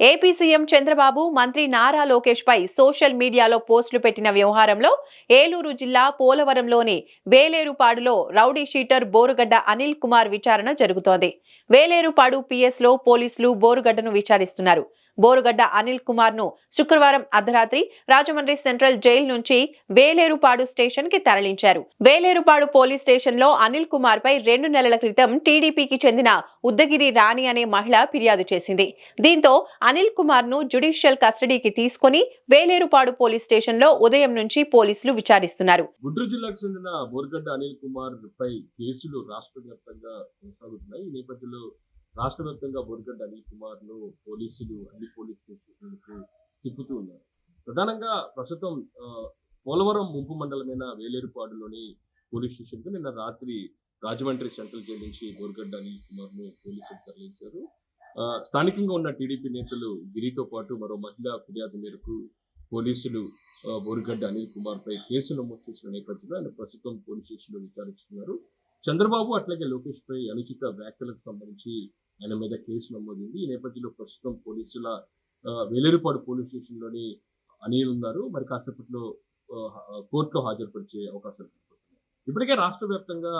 AP CM Chandrababu మంత్రి నారా లోకేష్ పై social మీడియాలో పోస్టులు పెట్టిన వ్యవహారంలో ఏలూరు జిల్లా పోలవరంలోని వేలేరుపాడులో రౌడీ షీటర్ బోరుగడ్డ అనిల్ కుమార్ విచారణ జరుగుతోంది. వేలేరుపాడు పిఎస్లో పోలీసులు బోరుగడ్డను విచారిస్తున్నారు. బోరుగడ్డ అనిల్ కుమార్ను శుక్రవారం అర్ధరాత్రి రాజమండ్రి సెంట్రల్ జైలు నుంచి వేలేరుపాడు స్టేషన్కి తరలించారు. వేలేరుపాడు పోలీస్ స్టేషన్లో అనిల్ కుమార్ పై రెండు నెలల క్రితం టీడీపీకి చెందిన ఉద్దగిరి రాణి అనే మహిళ ఫిర్యాదు చేసింది. దీంతో అనిల్ కుమార్ను జ్యుడిషియల్ కస్టడీకి తీసుకుని వేలేరుపాడు పోలీస్ స్టేషన్లో ఉదయం నుంచి పోలీసులు విచారిస్తున్నారు. గుంటూరు జిల్లాకు చెందిన బోర్గడ్డ అనిల్ కుమార్ పై కేసులు రాష్ట్ర వ్యాప్తంగా కొనసాగుతున్నాయి. ఈ నేపథ్యంలో రాష్ట్ర వ్యాప్తంగా బోర్గడ్డ అనిల్ కుమార్ను పోలీసులు అన్ని పోలీస్ స్టేషన్లకు తిప్పుతూ ఉన్నారు. ప్రధానంగా ప్రస్తుతం పోలవరం ముంపు మండలమైన వేలేరుపాడులోని పోలీస్ స్టేషన్కు నిన్న రాత్రి రాజమండ్రి సెంట్రల్ జైలు నుంచి బోర్గడ్డ అనిల్ కుమార్ను పోలీసులు తరలించారు. స్థానికంగా ఉన్న టీడీపీ నేతలు గిరితో పాటు మరో మహిళా ఫిర్యాదు మేరకు పోలీసులు బోరిగడ్డ బోరుగడ్డ అనిల్ కుమార్ పై కేసు నమోదు చేసిన నేపథ్యంలో ఆయన ప్రస్తుతం పోలీస్ స్టేషన్లో విచారిస్తున్నారు. చంద్రబాబు అట్లాగే లోకేష్ పై అనుచిత వ్యాఖ్యలకు సంబంధించి ఆయన మీద కేసు నమోదైంది. ఈ నేపథ్యంలో ప్రస్తుతం పోలీసుల ఆ, వేలేరుపాడు పోలీస్ స్టేషన్లోని అనిల్ ఉన్నారు. మరి కాసేపట్లో కోర్టులో హాజరుపరిచే అవకాశాలు కనపడుతున్నాయి. ఇప్పటికే రాష్ట్ర వ్యాప్తంగా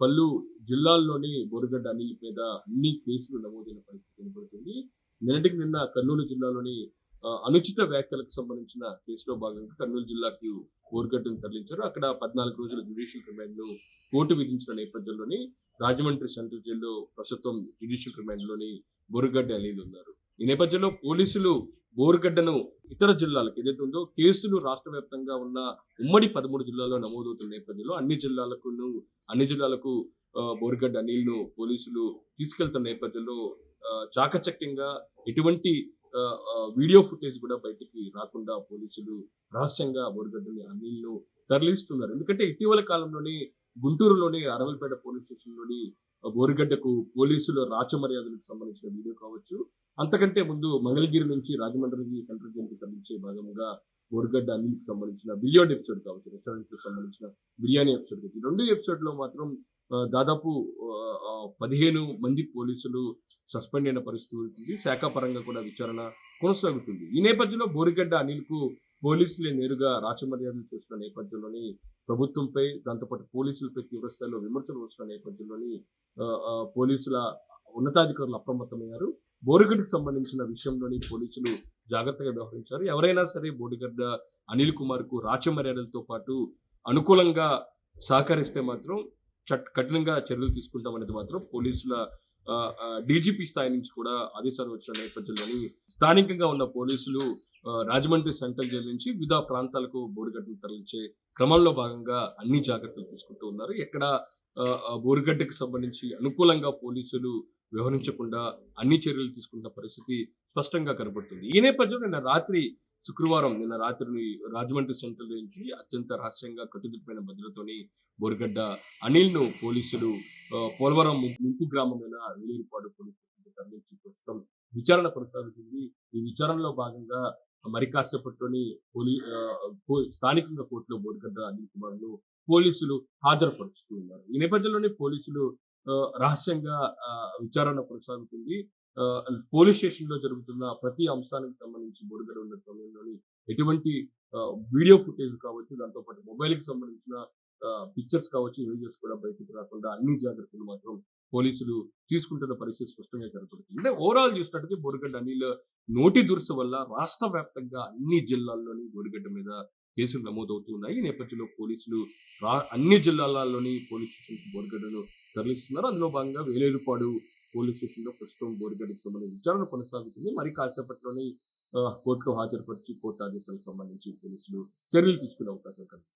పలు జిల్లాల్లోని బోరుగడ్డ అనిల్ మీద అన్ని కేసులు నమోదైన పరిస్థితి కనబడుతుంది నిన్నటికి నిన్న కర్నూలు జిల్లాలోని అనుచిత వ్యాఖ్యలకు సంబంధించిన కేసులో భాగంగా కర్నూలు జిల్లాకి బోరుగడ్డను తరలించారు. అక్కడ పద్నాలుగు రోజుల జ్యుడిషియల్ రిమాండ్ కోర్టు విధించిన నేపథ్యంలోని రాజమండ్రి సెంట్రల్ జైల్లో ప్రస్తుతం జ్యుడిషియల్ రిమాండ్లోని బోరుగడ్డ అనేది ఉన్నారు. ఈ నేపథ్యంలో పోలీసులు బోరుగడ్డను ఇతర జిల్లాలకు ఏదైతే ఉందో కేసులు రాష్ట్ర వ్యాప్తంగా ఉన్న ఉమ్మడి పదమూడు జిల్లాల్లో నమోదవుతున్న నేపథ్యంలో అన్ని జిల్లాలకు అన్ని జిల్లాలకు బోరుగడ్డ అనిల్ను పోలీసులు తీసుకెళ్తున్న నేపథ్యంలో చాకచక్యంగా ఎటువంటి వీడియో ఫుటేజ్ కూడా బయటికి రాకుండా పోలీసులు రహస్యంగా బోరుగడ్డని అనిల్ను తరలిస్తున్నారు. ఎందుకంటే ఇటీవల కాలంలోని గుంటూరులోని అరవల్పేట పోలీస్ స్టేషన్లోని బోరుగడ్డకు పోలీసులు రాచమర్యాదలకు సంబంధించిన వీడియో కావచ్చు. అంతకంటే ముందు మంగళగిరి నుంచి రాజమండ్రి సెంట్రల్ జైలుకి సంబంధించే భాగంగా బోరుగడ్డ అనిల్కి సంబంధించిన బిర్యానీ ఎపిసోడ్ కావచ్చు రెస్టారెంట్కి సంబంధించిన బిర్యానీ ఎపిసోడ్ కావచ్చు. రెండు ఎపిసోడ్లో మాత్రం దాదాపు పదిహేను మంది పోలీసులు సస్పెండ్ అయిన పరిస్థితి ఉంటుంది శాఖ పరంగా కూడా విచారణ కొనసాగుతుంది. ఈ నేపథ్యంలో బోరిగడ్డ అనిల్కు పోలీసులే నేరుగా రాచమర్యాదలు చేస్తున్న నేపథ్యంలోని ప్రభుత్వంపై దాంతోపాటు పోలీసులపై తీవ్రస్థాయిలో విమర్శలు వస్తున్న నేపథ్యంలోని పోలీసుల ఉన్నతాధికారులు అప్రమత్తమయ్యారు. బోరిగడ్డకు సంబంధించిన విషయంలోని పోలీసులు జాగ్రత్తగా వ్యవహరించారు. ఎవరైనా సరే బోడిగడ్డ అనిల్ కుమార్కు రాచమర్యాదలతో పాటు అనుకూలంగా సహకరిస్తే మాత్రం చట్ కఠినంగా చర్యలు తీసుకుంటామనేది మాత్రం పోలీసుల డీజీపీ స్థాయి నుంచి కూడా ఆదేశాలు వచ్చిన నేపథ్యంలోని స్థానికంగా ఉన్న పోలీసులు రాజమండ్రి సెంట్రల్ జైలు నుంచి వివిధ ప్రాంతాలకు బోరుగడ్డను తరలించే క్రమంలో భాగంగా అన్ని జాగ్రత్తలు తీసుకుంటూ ఉన్నారు. ఎక్కడ బోరుగడ్డకు సంబంధించి అనుకూలంగా పోలీసులు వ్యవహరించకుండా అన్ని చర్యలు తీసుకున్న పరిస్థితి స్పష్టంగా కనబడుతుంది ఈ నేపథ్యంలో నిన్న రాత్రి శుక్రవారం నిన్న రాత్రి రాజమండ్రి సెంట్రల్ నుంచి అత్యంత రహస్యంగా కట్టుదిట్టమైన భద్రతతోని బోరుగడ్డ అనిల్ను పోలీసులు పోలవరం ముంపు గ్రామమైన వేలిపాడు పోలీసులు తరలించి ప్రస్తుతం విచారణ కొనసాగుతుంది. ఈ విచారణలో భాగంగా మరి కాసేపట్లోని పోలీ ఆ, పో- స్థానికంగా కోర్టులో బోరుగడ్డ అనిల్ పోలీసులు హాజరుపరుచుతూ ఉన్నారు. ఈ నేపథ్యంలోనే పోలీసులు రహస్యంగా ఆ, విచారణ కొనసాగుతుంది. ఆ, పోలీస్ స్టేషన్లో జరుగుతున్న ప్రతి అంశానికి సంబంధించి బోరుగడ్డ ఉన్న సమయంలోని ఎటువంటి వీడియో ఫుటేజ్ కావచ్చు దాంతో పాటు మొబైల్కి సంబంధించిన పిక్చర్స్ కావచ్చు వీడియోస్ కూడా బయటకు రాకుండా అన్ని జాగ్రత్తలు మాత్రం పోలీసులు తీసుకుంటున్న పరిస్థితి స్పష్టంగా కనపడుతుంది. అంటే ఓవరాల్ చూసినట్టుగా బోరుగడ్డ అనిల్ నోటి దురుసు వల్ల రాష్ట్ర వ్యాప్తంగా అన్ని జిల్లాల్లోని బోరుగడ్డ మీద కేసులు నమోదవుతున్నాయి ఈ నేపథ్యంలో పోలీసులు రా- అన్ని జిల్లాలలోని పోలీస్ స్టేషన్ బోరుగడ్డను తరలిస్తున్నారు. అందులో భాగంగా వేలేరుపాడు పోలీస్ స్టేషన్లో ప్రస్తుతం బోరుగడ్డకు సంబంధించి విచారణ కొనసాగుతుంది. మరి కాసేపట్లోని కోర్టులో హాజరుపరిచి కోర్టు ఆదేశాలకు సంబంధించి పోలీసులు చర్యలు తీసుకునే అవకాశం కనిపిస్తుంది